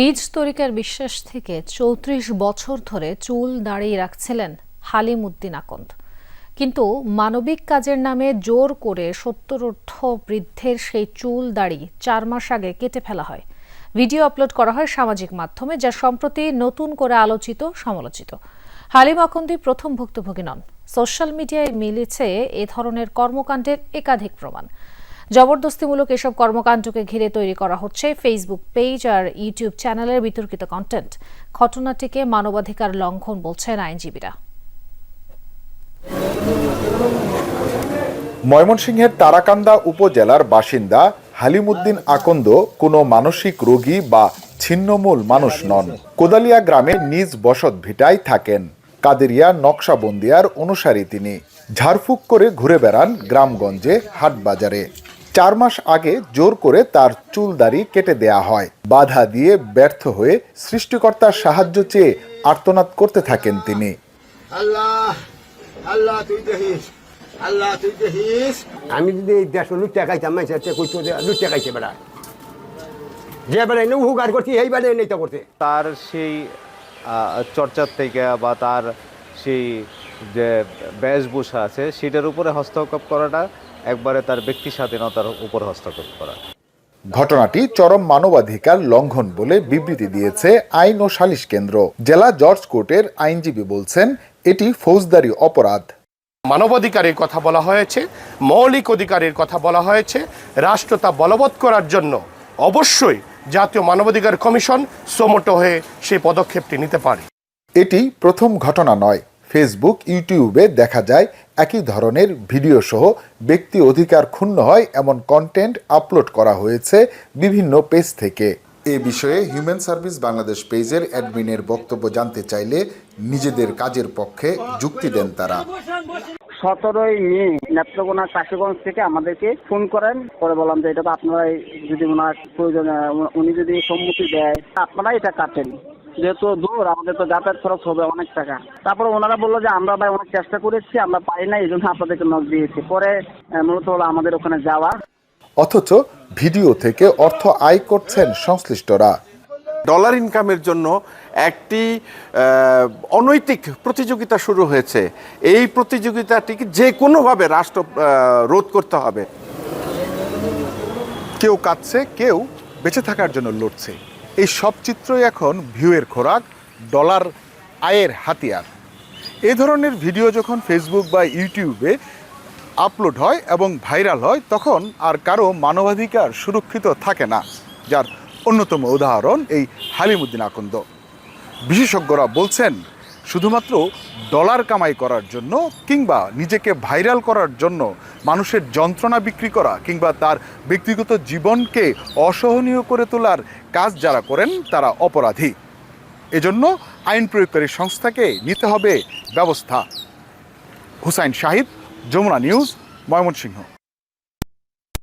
নিজ তরিকার বিশ্বাস থেকে চৌত্রিশ বছর ধরে চুল দাঁড়িয়ে রাখছিলেন হালিম উদ্দিন আকন্দ। কিন্তু মানবিক কাজের নামে জোর করে সত্তরোর্ধ বৃদ্ধের সেই চুল দাড়ি চার মাস আগে কেটে ফেলা হয়। ভিডিও আপলোড করা হয় সামাজিক মাধ্যমে, যা সম্প্রতি নতুন করে আলোচিত, সমালোচিত। হালিম আকন্দি প্রথম ভুক্তভোগী নন। সোশ্যাল মিডিয়ায় মিলেছে এ ধরনের কর্মকাণ্ডের একাধিক প্রমাণ। জবরদস্তিমূলক এসব কর্মকাণ্ডকে ঘিরে তৈরি করা হচ্ছে ফেসবুক পেজ আর ইউটিউব চ্যানেলের বিতর্কিত কন্টেন্ট ঘটনাটিকে মানবাধিকার লঙ্ঘন বলছেন আইনজীবীরা। ময়মনসিংহের তারাকান্দা উপজেলার বাসিন্দা হালিমুদ্দিন আকন্দ কোনো মানসিক রোগী বা ছিন্নমূল মানুষ নন। কোদালিয়া গ্রামে নিজ বসত ভিটায় থাকেন। কাদেরিয়া নকশাবন্দিয়ার অনুসারী তিনি। ঝাড়ফুঁক করে ঘুরে বেড়ান গ্রামগঞ্জে হাটবাজারে। চার মাস আগে জোর করে তার চুলদাড়ি কেটে দেয়া হয়। বাধা দিয়ে ব্যর্থ হয়ে সৃষ্টিকর্তার সাহায্য চেয়ে আর্তনাদ করতে থাকেন তিনি। আল্লাহ আল্লাহ তুই দেখিস আল্লাহ তুই দেখিস। আমি যদি এই দেড়শো লুট টাকাইতাম মাইছে কইতো যে লুট বেড়া। যে বেড়া এনে হুকার করছি এই বেড়া এনেই তো করছে। তার সেই চর্চার থেকে বা তার সেই যে বেশভূষা আছে সেটার উপরে হস্তক্ষেপ করাটা একবারে তার ব্যক্তি স্বাধীনতার উপর হস্তক্ষেপ করা। ঘটনাটি চরম মানবাধিকার লঙ্ঘন বলে বিবৃতি দিয়েছে আইন ও সালিশ কেন্দ্র। জেলা জর্জ কোর্টের আইনজীবী বলছেন এটি ফৌজদারি অপরাধ। মানবাধিকারের কথা বলা হয়েছে মৌলিক অধিকারের কথা বলা হয়েছে রাষ্ট্র তা বলবৎ করার জন্য অবশ্যই জাতীয় মানবাধিকার কমিশন সোমোটো হয়ে সেই পদক্ষেপটি নিতে পারে। এটি প্রথম ঘটনা নয় ফেসবুক ইউটিউবে দেখা যায় একই ধরনের ভিডিও সহ ব্যক্তি অধিকার ক্ষুণ্ণ হয় এমন কন্টেন্ট আপলোড করা হয়েছে বিভিন্ন পেজ থেকে। এ বিষয়ে হিউম্যান সার্ভিস বাংলাদেশ পেজের অ্যাডমিনের বক্তব্য জানতে চাইলে নিজেদের কাজের পক্ষে যুক্তি দেন তারা। সতেরোই মে নেত্রকোনা কাশীগঞ্জ থেকে আমাদেরকে ফোন করেন। পরে বললাম যে এটা তো আপনারাই যদি ওনার প্রয়োজন উনি- উনি যদি সম্মতি দেয় আপনারাই এটা কাটেন। যেহেতু দূর আমাদের তো যাতায়াত খরচ হবে অনেক টাকা। তারপর ওনারা বলল যে আমরা ভাই অনেক চেষ্টা করেছি আমরা পাই না এই জন্য আপনাদেরকে নক দিয়েছি। পরে মূলত হলো আমাদের ওখানে যাওয়া অথচ ভিডিও থেকে অর্থ আয় করছেন সংশ্লিষ্টরা। ডলার ইনকামের জন্য একটি আহ, অনৈতিক প্রতিযোগিতা শুরু হয়েছে। এই প্রতিযোগিতাটিকে যে কোনোভাবে রাষ্ট্র আহ, রোধ করতে হবে। কেউ কাঁদছে কেউ বেঁচে থাকার জন্য লড়ছে। এই সব চিত্রই এখন ভিউয়ের খোরাক, ডলার আয়ের হাতিয়ার। এ ধরনের ভিডিও যখন ফেসবুক বা ইউটিউবে আপলোড হয় এবং ভাইরাল হয়, তখন আর কারও মানবাধিকার সুরক্ষিত থাকে না, যার অন্যতম উদাহরণ এই হালিমুদ্দিন আকন্দ। বিশেষজ্ঞরা বলছেন শুধুমাত্র ডলার কামাই করার জন্য কিংবা নিজেকে ভাইরাল করার জন্য মানুষের যন্ত্রণা বিক্রি করা কিংবা তার ব্যক্তিগত জীবনকে অসহনীয় করে তোলার কাজ যারা করেন, তারা অপরাধী। এজন্য আইন প্রয়োগকারী সংস্থাকে নিতে হবে ব্যবস্থা। হুসাইন শাহিদ যমুনা নিউজ, ময়মনসিংহ।